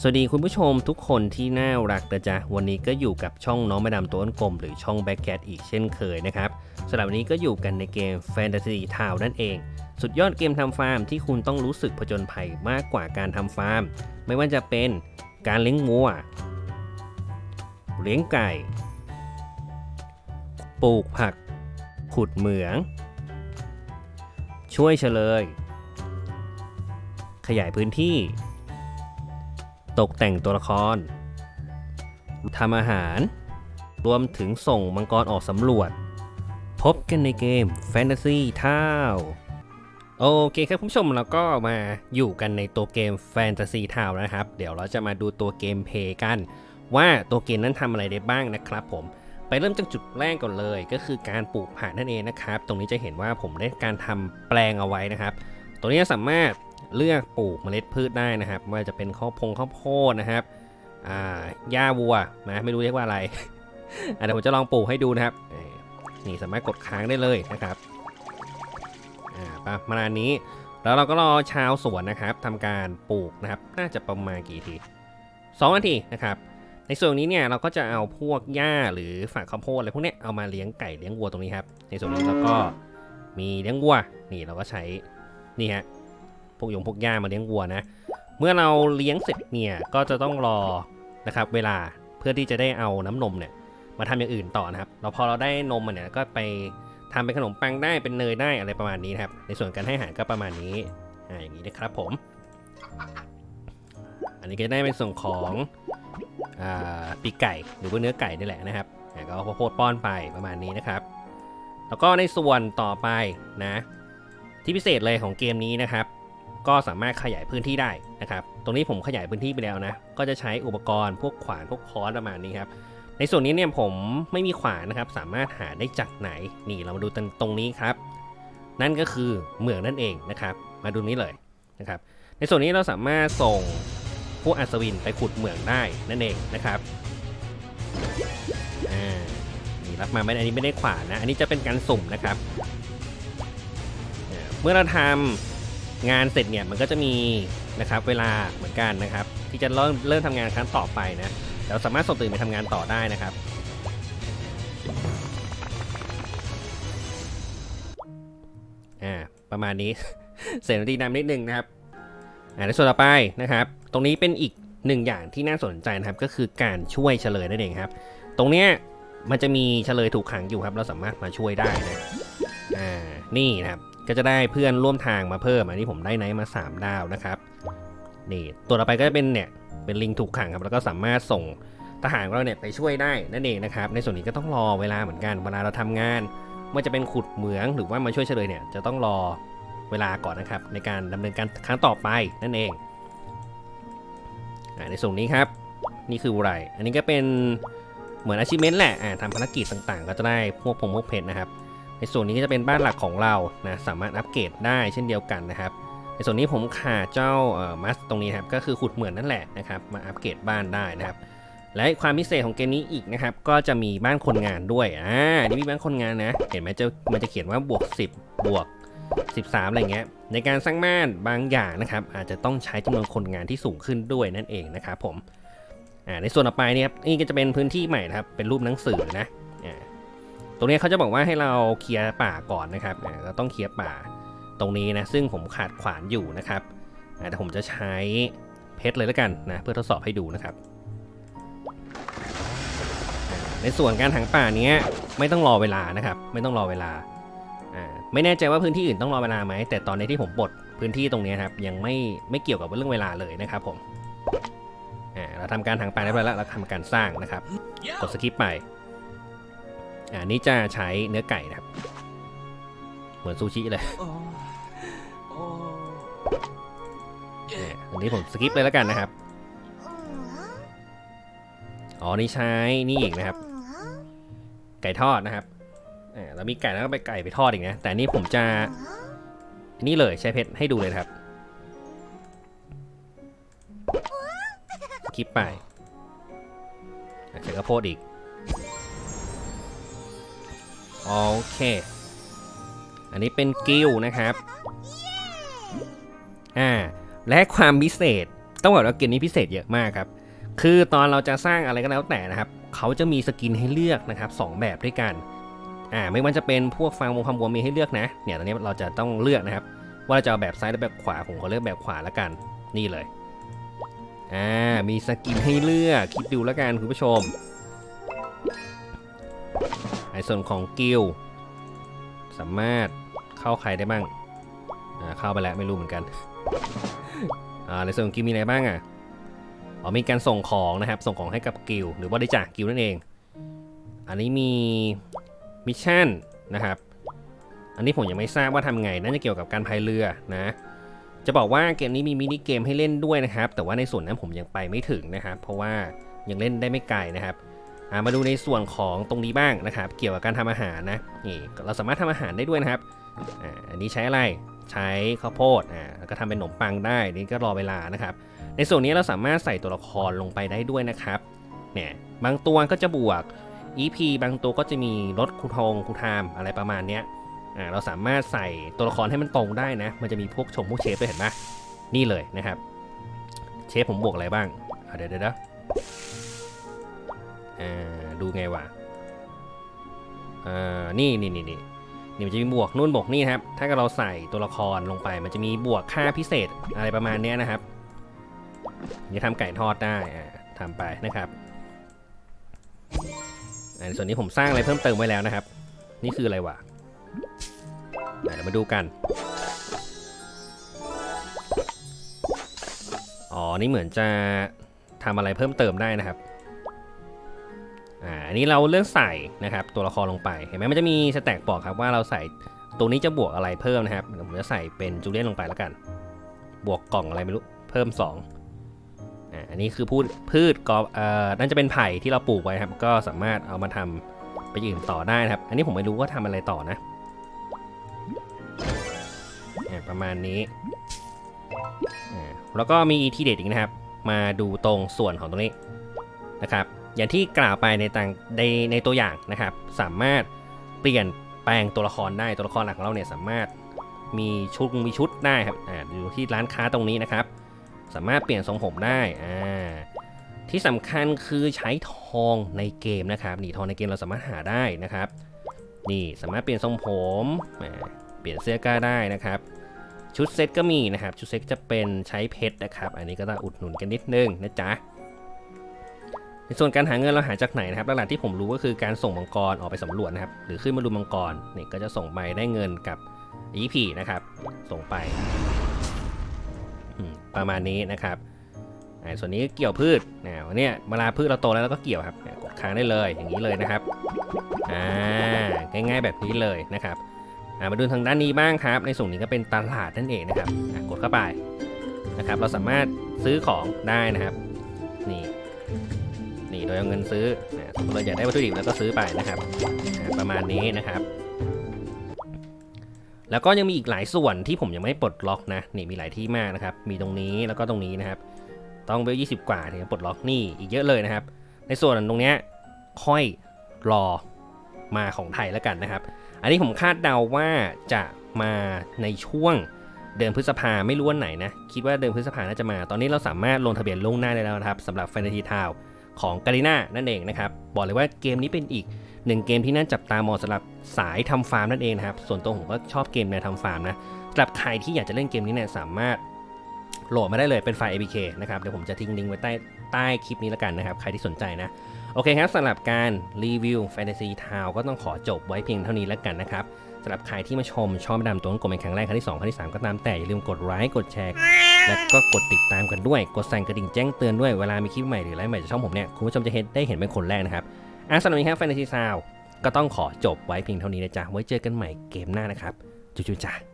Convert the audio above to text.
สวัสดีคุณผู้ชมทุกคนที่น่ารักนะจ๊ะวันนี้ก็อยู่กับช่องน้องมาดามตัวอ้นกลมหรือช่องแบ็กแคทอีกเช่นเคยนะครับสำหรับวันนี้ก็อยู่กันในเกม Fantasy Town นั่นเอง สุดยอดเกมทำฟาร์มที่คุณต้องรู้สึกผจญภัยมากกว่าการทำฟาร์ม ไม่ว่าจะเป็นการเลี้ยงวัว เลี้ยงไก่ ปลูกผัก ขุดเหมือง ช่วยเฉลย ขยายพื้นที่ ตกแต่งตัวละครทำอาหาร รวมถึงส่งมังกรออกสำรวจ พบกันในเกม Fantasy Town โอเคครับคุณผู้ชมเราก็มาอยู่กันในตัวเกม Fantasy Town นะครับ เดี๋ยวเราจะมาดูตัวเกมเพย์กัน ว่าตัวเกมนั้นทำอะไรได้บ้างนะครับผมไปเริ่มจากจุดแรกก่อนเลย ก็คือการปลูกผักนั่นเองนะครับ ตรงนี้จะเห็นว่าผมได้การทำแปลงเอาไว้นะครับตรงนี้สามารถ เลือกปลูกเมล็ดพืชได้นะครับไม่ว่าจะเป็นข้าวพงข้าวโพดนะครับอ่าหญ้าวัวนะไม่รู้เรียกว่าอะไรเดี๋ยวผมจะลองปลูกให้ดูนะครับนี่สามารถกดค้างได้เลยนะครับอ่าประมาณนี้แล้วเราก็รอชาวสวนนะครับทำการปลูกนะครับ น่าจะประมาณกี่ที2นาทีนะครับในส่วนนี้เนี่ยเราก็จะเอาพวกหญ้าหรือฝากข้าวโพดอะไรพวกนี้เอามาเลี้ยงไก่เลี้ยงวัวตรงนี้ครับ ในส่วนนี้เราก็มีเลี้ยงวัวนี่เราก็ใช้นี่ฮะ วกยงพวกหญ้ามาเลี้ยงวัวนะ เมื่อเราเลี้ยงเสร็จเนี่ยก็จะต้องรอนะครับเวลาเพื่อที่จะได้เอาน้ำนมเนี่ยมาทำอย่างอื่นต่อนะครับ เราพอเราได้นมมาเนี่ยก็ไปทำเป็นขนมปังได้เป็นเนยได้อะไรประมาณนี้นะครับ ในส่วนการให้อาหารก็ประมาณนี้อ่าอย่างนี้นะครับผม อันนี้ก็ได้เป็นส่วนของอ่าปีกไก่หรือว่าเนื้อไก่นี่แหละนะครับก็เอาข้าวโพดป้อนไปประมาณนี้นะครับ แล้วก็ในส่วนต่อไปนะ ที่พิเศษเลยของเกมนี้นะครับ ก็สามารถขยายพื้นที่ได้นะครับ ตรงนี้ผมขยายพื้นที่ไปแล้วนะ ก็จะใช้อุปกรณ์พวกขวานพวกค้อนประมาณนี้ครับ ในส่วนนี้เนี่ยผมไม่มีขวานนะครับ สามารถหาได้จากไหน นี่เรามาดูตรงตรงนี้ครับ นั่นก็คือเหมืองนั่นเองนะครับ มาดูนี้เลยนะครับ ในส่วนนี้เราสามารถส่งพวกอัศวินไปขุดเหมืองได้นั่นเองนะครับอ่านี่รับมาไม่อันนี้ไม่ได้ขวานนะ อันนี้จะเป็นการสุ่มนะครับ เมื่อเราทำ งานเสร็จเนี่ยมันก็จะมีนะครับเวลาเหมือนกันนะครับ ที่จะเริ่มเริ่มทำงานครั้งต่อไปนะเราสามารถส่งตื่นไปทำงานต่อได้นะครับอ่าประมาณนี้ เสียงดนตรีนำนิดนึงนะครับอ่าในส่วนต่อไปนะครับ ตรงนี้เป็นอีกหนึ่งอย่างที่น่าสนใจนะครับก็คือการช่วยเฉลยนั่นเองครับ ตรงเนี้ยมันจะมีเฉลยถูกขังอยู่ครับ เราสามารถมาช่วยได้นะอ่านี่นะครับ ก็จะได้เพื่อนร่วมทางมาเพิ่ม อันนี้ผมได้ไนท์มา 3 ดาวนะครับนี่ตัวต่อไปก็จะเป็นเนี่ยเป็นลิงถูกขังครับแล้วก็สามารถส่งทหารของเราเนี่ยไปช่วยได้นั่นเองนะครับ ในส่วนนี้ก็ต้องรอเวลาเหมือนกันเวลาเราทำงานไม่ว่าจะเป็นขุดเหมืองหรือว่ามาช่วยเฉลยเนี่ยจะต้องรอเวลาก่อนนะครับ ในการดำเนินการครั้งต่อไปนั่นเองอในส่วนนี้ครับนี่คืออะไร อันนี้ก็เป็นเหมือนอาชีพเมนแหละทำภารกิจต่างๆ ก็จะได้พวกพงพวกเพชรนะครับ ในส่วนนี้ก็จะเป็นบ้านหลักของเรานะสามารถอัปเกรดได้เช่นเดียวกันนะครับ ในส่วนนี้ผมขาดเจ้ามัสตรงนี้ครับก็คือขุดเหมือนนั่นแหละนะครับมาอัปเกรดบ้านได้นะครับ และความพิเศษของเกมนี้อีกนะครับก็จะมีบ้านคนงานด้วยอ่านี่มีบ้านคนงานนะ เห็นไหมจะมันจะเขียนว่าบวก 10 บวก 13 อะไรเงี้ยในการสร้างบ้านบางอย่างนะครับอาจจะต้องใช้จำนวนคนงานที่สูงขึ้นด้วยนั่นเองนะครับผมอ่าในส่วนต่อไปนี่ครับนี่ก็จะเป็นพื้นที่ใหม่นะครับเป็นรูปหนังสือนะอ่า รงนี้เขาจะบอกว่าให้เราเคลียร์ป่าก่อนนะครับเราต้องเคลียร์ป่าตรงนี้นะซึ่งผมขาดขวานอยู่นะครับแต่ผมจะใช้เพชรเลยแล้วกันนะเพื่อทดสอบให้ดูนะครับ ในส่วนการถางป่านี้ไม่ต้องรอเวลานะครับ ไม่ต้องรอเวลาไม่แน่ใจว่าพื้นที่อื่นต้องรอเวลาไหมแต่ตอนนี้ที่ผมปลดพื้นที่ตรงนี้ครับยังไม่ไม่เกี่ยวกับเรื่องเวลาเลยนะครับผมเราทำการถางป่าได้แล้วเราทำการสร้างนะครับ กดสกิปไป อ่านี่จะใช้เนื้อไก่นะครับ เหมือนซูชิเลยโอ้โอ้อ่าอันนี้ผมสกิปเลยแล้วกันนะครับ อ๋อ นี่ใช้นี่อีกนะครับ ไก่ทอดนะครับอ่าแล้วมีไก่แล้วก็ไปไก่ไปทอดอีกนะ แต่อันนี่ผมจะนี่เลยใช้เพชรให้ดูเลยนะครับสกิปไปอะใส่ข้าวโพดอีก โอเค อันนี้เป็นกิลนะครับอ่าและความพิเศษ ต้องบอกว่าเกมนี้พิเศษเยอะมากครับ คือตอนเราจะสร้างอะไรก็แล้วแต่นะครับ เขาจะมีสกินให้เลือกนะครับสองแบบด้วยกัน อ่า ไม่ว่าจะเป็นพวกฟางวงคำบัวมีให้เลือกนะ เนี่ย ตอนนี้เราจะต้องเลือกนะครับ ว่าเราจะเอาแบบซ้ายหรือแบบขวา ผมขอเลือกแบบขวาแล้วกัน นี่เลย อ่า มีสกินให้เลือก คิดดูแล้วกันคุณผู้ชม ในส่วนของกิลสามารถเข้าใครได้บ้างอ่าเข้าไปแล้วไม่รู้เหมือนกันอ่าในส่วนของกิลมีอะไรบ้างอะอ๋อมีการส่งของนะครับ ส่งของให้กับกิลหรือบริจาคกิลนั่นเอง อันนี้มีมิชชั่นนะครับ อันนี้ผมยังไม่ทราบว่าทำไงน่าจะเกี่ยวกับการพายเรือนะ จะบอกว่าเกมนี้มีมินิเกมให้เล่นด้วยนะครับ แต่ว่าในส่วนนั้นผมยังไปไม่ถึงนะครับ เพราะว่ายังเล่นได้ไม่ไกลนะครับ มาดูในส่วนของตรงนี้บ้างนะครับ เกี่ยวกับการทำอาหารนะนี่เราสามารถทำอาหารได้ด้วยนะครับอันนี้ใช้อะไรใช้ข้าวโพดอ่าแล้วก็ทำเป็นขนมปังได้นี่ก็รอเวลานะครับ ในส่วนนี้เราสามารถใส่ตัวละครลงไปได้ด้วยนะครับเนี่ยบางตัวก็จะบวก EP บางตัวก็จะมีลดคูทงคูทามอะไรประมาณเนี้ยอ่าเราสามารถใส่ตัวละครให้มันตรงได้นะ มันจะมีพวกชมพวกเชฟด้วยเห็นปะนี่เลยนะครับ เชฟผมบวกอะไรบ้างเดี๋ยวเดี๋ยว อ่าดูไงวะอ่านี่นี่นี่นี่นี่มันจะมีบวกนู่นบวกนี่นะครับ ถ้าเกิดเราใส่ตัวละครลงไป มันจะมีบวกค่าพิเศษอะไรประมาณเนี้ยนะครับจะทำไก่ทอดได้อ่าทำไปนะครับอ่าส่วนนี้ผมสร้างอะไรเพิ่มเติมไว้แล้วนะครับ นี่คืออะไรวะอะเดี๋ยวมาดูกัน อ๋อ นี่เหมือนจะทำอะไรเพิ่มเติมได้นะครับอ่าอั นนี้เราเลือกใส่นะครับตัวละครลงไป เห็นไหมมันจะมีสแต็กบอกครับว่าเราใส่ตรงนี้จะบวกอะไรเพิ่มนะครับผมจะใส่เป็นจูเลียนลงไปแล้วกัน บวกกล่องอะไรไม่รู้เพิ่ม2อ่าอันนี้คือพืชพืชกอเอ่อนั่นจะเป็นไผ่ที่เราปลูกไว้ครับ ก็สามารถเอามาทำไปอื่นต่อได้นะครับ อันนี้ผมไม่รู้ว่าทำอะไรต่อนะประมาณนี้ แล้วก็มีทีเด็ดอีกนะครับ มาดูตรงส่วนของตรงนี้นะครับ อย่างที่กล่าวไปในต่างในในตัวอย่างนะครับ สามารถเปลี่ยนแปลงตัวละครได้ตัวละครหลักของเราเนี่ยสามารถมีชุดมีชุดได้ครับอ่าอยู่ที่ร้านค้าตรงนี้นะครับ สามารถเปลี่ยนทรงผมได้อ่าที่สำคัญคือใช้ทองในเกมนะครับนี่ทองในเกมเราสามารถหาได้นะครับ นี่สามารถเปลี่ยนทรงผมเปลี่ยนเสื้อก็ได้นะครับ ชุดเซ็ตก็มีนะครับ ชุดเซ็ตจะเป็นใช้เพชรนะครับ อันนี้ก็ต้องอุดหนุนกันนิดนึงนะจ๊ะ ในส่วนการหาเงินเราหาจากไหนนะครับหลักๆที่ผมรู้ก็คือการส่งมังกรออกไปสำรวจนะครับ หรือขึ้นมาดูมังกรนี่ก็จะส่งไปได้เงินกับ EP นะครับ ส่งไปประมาณนี้นะครับอ่าส่วนนี้เกี่ยวพืชนะวันนี้เวลาพืชเราโตแล้วเราก็เกี่ยวครับกดค้างได้เลยอย่างนี้เลยนะครับอ่าง่ายๆแบบนี้เลยนะครับมาดูทางด้านนี้บ้างครับ ในส่วนนี้ก็เป็นตลาดนั่นเองนะครับกดเข้าไปนะครับ เราสามารถซื้อของได้นะครับนี่ โดยเอาเงินซื้อนะสมมติเราอยากได้วัตถุดิบแล้วก็ซื้อไปนะครับ ประมาณนี้นะครับ แล้วก็ยังมีอีกหลายส่วนที่ผมยังไม่ปลดล็อกนะนี่มีหลายที่มากนะครับ มีตรงนี้แล้วก็ตรงนี้นะครับ ต้องเวลยี่สิบกว่าถึงจะปลดล็อกนี่อีกเยอะเลยนะครับ ในส่วนตรงเนี้ยค่อยรอมาของไทยแล้วกันนะครับ อันนี้ผมคาดเดาว่าจะมาในช่วงเดือนพฤษภาไม่รู้วันไหนนะ คิดว่าเดือนพฤษภาน่าจะมา ตอนนี้เราสามารถลงทะเบียนล่วงหน้าได้แล้วนะครับสำหรับ Fantasy Town ของกาลิน่านั่นเองนะครับ บอกเลยว่าเกมนี้เป็นอีกหนึ่งเกมที่น่าจับตามองสำหรับสายทำฟาร์มนั่นเองนะครับ ส่วนตัวผมก็ชอบเกมแนวทำฟาร์มนะสำหรับใครที่อยากจะเล่นเกมนี้เนี่ยสามารถโหลดมาได้เลยเป็นไฟล์ APK นะครับ เดี๋ยวผมจะทิ้งลิงก์ไว้ใต้ใต้คลิปนี้แล้วกันนะครับ ใครที่สนใจนะ โอเคครับสำหรับการรีวิว Fantasy Town ก็ต้องขอจบไว้เพียงเท่านี้แล้วกันนะครับสำหรับใครที่มาชมชอบมาดามตัวกดเป็นครั้งแรกครั้งที่2ครั้งที่ 3 ก็ตามแต่อย่าลืมกดไลค์กดแชร์ แล้วก็กดติดตามกันด้วย กดสั่นกระดิ่งแจ้งเตือนด้วยเวลามีคลิปใหม่หรืออะไรใหม่จากช่องผมเนี่ยคุณผู้ชมจะเห็นได้เห็นเป็นคนแรกนะครับอะสำหรับนี้ครับแฟนตาซีซาวก็ต้องขอจบไว้เพียงเท่านี้นะจ๊ะไว้เจอกันใหม่เกมหน้านะครับจุ๊ๆจ้า